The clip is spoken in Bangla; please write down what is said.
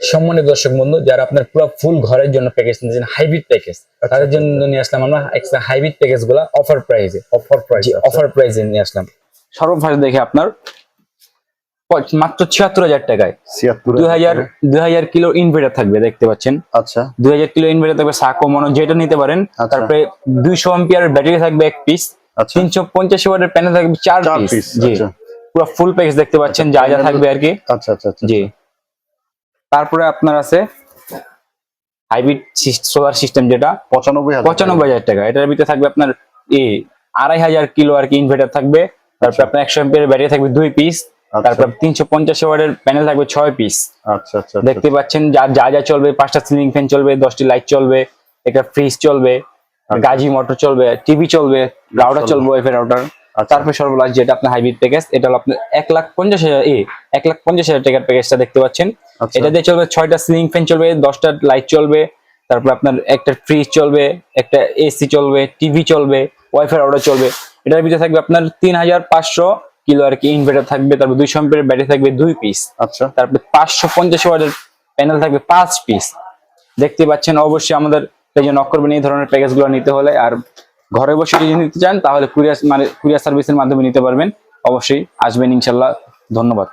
সম্মানিত দর্শক বন্ধু যারা আপনার পুরো ফুল ঘরের জন্য প্যাকেজ নিতেছেন হাইব্রিড প্যাকেজ তাদের জন্য নিয়ে আসলাম আমরা একটা হাইব্রিড প্যাকেজগুলা অফার প্রাইসে অফার প্রাইস অফার প্রাইসে নিয়ে আসলাম। সর্বফার্স্ট দেখে আপনার মাত্র ছিয়াত্তর হাজার টাকায়। ছিয়াত্তর দুই হাজার দুই হাজার কিলো ইনভার্টার থাকবে দেখতে পাচ্ছেন। আচ্ছা। দুই হাজার কিলো ইনভার্টার থাকবে সাকো মনো যেটা নিতে পারেন আচ্ছা। তারপরে দুইশো এম্পিয়ার ব্যাটারি থাকবে এক পিস আচ্ছা। তিনশো পঞ্চাশ ওয়াটের প্যানেল থাকবে চার পিস জি। আচ্ছা। পুরো ফুল প্যাকেজ দেখতে পাচ্ছেন যা যা থাকবে আর কি। আচ্ছা আচ্ছা আচ্ছা। জি। তারপরে আপনার আছে হাইব্রিড সোলার সিস্টেম যেটা পঁচানব্বই হাজার পঁচানব্বই হাজার টাকা। এটার ভিতরে থাকবে আপনার এ আড়াই হাজার কিলো আর কি ইনভার্টার থাকবে। তারপর আপনার একশো এম্পিয়ার ব্যাটারি থাকবে দুই পিস আচ্ছা। তারপর তিনশো পঞ্চাশ ওয়াটের প্যানেল থাকবে ছয় পিস আচ্ছা আচ্ছা আচ্ছা। দেখতে পাচ্ছেন যা যা যা চলবে পাঁচটা সিলিং ফ্যান চলবে দশটি লাইট চলবে একটা ফ্রিজ চলবে গাজি মোটর চলবে টিভি চলবে রাউটার চলবে। চলবে ওয়াইফাই রাউটার আচ্ছা। তারপর সর্বলাস্ট যেটা আপনার হাইব্রিড প্যাকেজ এটা হলো আপনার এক লাখ পঞ্চাশ হাজার এ এক লাখ পঞ্চাশ হাজার টাকার প্যাকেজটা দেখতে পাচ্ছেন আচ্ছা। এটা দিয়ে চলবে ছয়টা সিলিং ফ্যান চলবে দশটা লাইট চলবে তারপর আপনার একটা ফ্রিজ চলবে একটা এসি চলবে টিভি চলবে ওয়াইফাই রাউটার চলবে এটার ভিতরে থাকবে আপনার তিন হাজার পাঁচশো কিলো আর কি ইনভার্টার থাকবে তারপর দুইশো এম্পিয়ার ব্যাটারি থাকবে দুই পিস আচ্ছা তারপরে পাঁচশো পঞ্চাশ ওয়াটের প্যানেল থাকবে পাঁচ পিস দেখতে পাচ্ছেন অবশ্যই আমাদের পেজে নক করবেন এই ধরনের প্যাকেজগুলো নিতে হলে আর ঘরে বসে যদি নিতে চান, তাহলে কুরিয়ার মানে কুরিয়ার সার্ভিসের মাধ্যমে নিতে পারবেন। অবশ্যই আসবেন ইনশাল্লাহ। ধন্যবাদ।